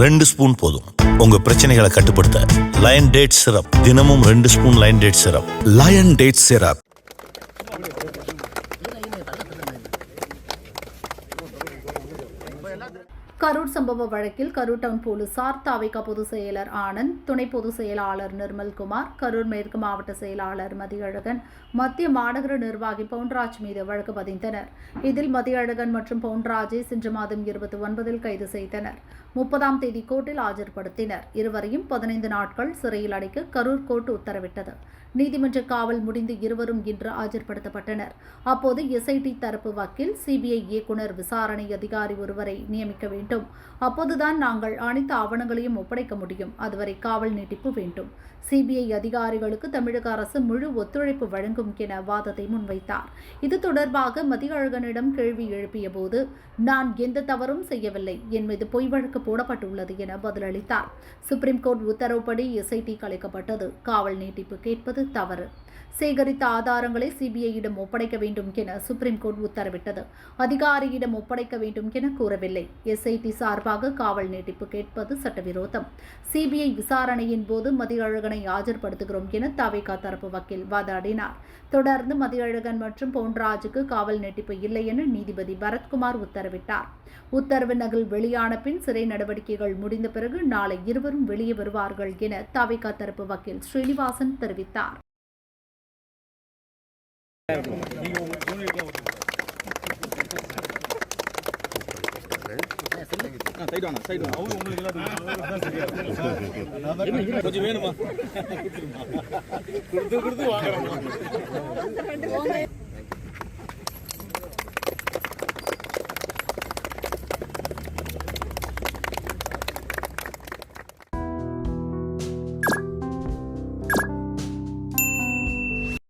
ரெண்டு ஸ்பூன் போதும். உங்க பிரச்சனைகளை கட்டுப்படுத்த லயன் டேட் சிரப் தினமும் ரெண்டு spoon lion date syrup lion date syrup Karur சம்பவ வழக்கில் கரூர் டவுன் போலீசார் தாவிக பொதுச் செயலர் ஆனந்த் துணை பொதுச் செயலாளர் நிர்மல்குமார் கரூர் மேற்கு மாவட்ட செயலாளர் மதியழகன் மத்திய மாநகர நிர்வாகி பவுன்ராஜ் மீது வழக்கு பதிந்தனர். இதில் மதியழகன் மற்றும் பவுன்ராஜை சென்ற மாதம் இருபத்தி ஒன்பதில் கைது செய்தனர். முப்பதாம் தேதி கோர்ட்டில் ஆஜர்படுத்தினர். இருவரையும் பதினைந்து நாட்கள் சிறையில் அடைக்க கரூர் கோர்ட் உத்தரவிட்டது. நீதிமன்ற காவல் முடிந்து இருவரும் இன்று ஆஜர்படுத்தப்பட்டனர். அப்போது எஸ்ஐடி தரப்பு வக்கீல் சிபிஐ இயக்குனர் விசாரணை அதிகாரி ஒருவரை நியமிக்க வேண்டும். அப்போதுதான் நாங்கள் அனைத்து ஆவணங்களையும் ஒப்படைக்க முடியும். அதுவரை காவல் நீட்டிப்பு வேண்டும். சிபிஐ அதிகாரிகளுக்கு தமிழக அரசு முழு ஒத்துழைப்பு வழங்கும் என வாதத்தை முன்வைத்தார். இது தொடர்பாக மதியழகனிடம் கேள்வி எழுப்பிய போது நான் எந்த தவறும் செய்யவில்லை. என் மீது பொய் வழக்கு போடப்பட்டுள்ளது என பதிலளித்தார். சுப்ரீம் கோர்ட் உத்தரவுப்படி எஸ்ஐடி கலைக்கப்பட்டது காவல் நீட்டிப்பு கேட்பது தவறு. சேகரித்த ஆதாரங்களை சிபிஐயிடம் ஒப்படைக்க வேண்டும் என சுப்ரீம் கோர்ட் உத்தரவிட்டது. அதிகாரியிடம் ஒப்படைக்க வேண்டும் என கூறவில்லை. எஸ்ஐடி சார்பாக காவல் நீட்டிப்பு கேட்பது சட்டவிரோதம். சிபிஐ விசாரணையின் போது மதியழகனை ஆஜர்படுத்துகிறோம் என தவிக தரப்பு வக்கீல் வாதாடினார். தொடர்ந்து மதியழகன் மற்றும் பொன்ராஜுக்கு காவல் நீட்டிப்பு இல்லை என நீதிபதி பரத்குமார் உத்தரவிட்டார். உத்தரவு நகல் வெளியான பின் சிறை நடவடிக்கைகள் முடிந்த பிறகு நாளை இருவரும் வெளியே வருவார்கள் என தவிக தரப்பு வக்கீல் ஸ்ரீனிவாசன் தெரிவித்தார். சைடு வாங்க சைடு வாங்க. கொஞ்சம் வேணுமா? கொடுத்து கொடுத்து வாங்குறோம்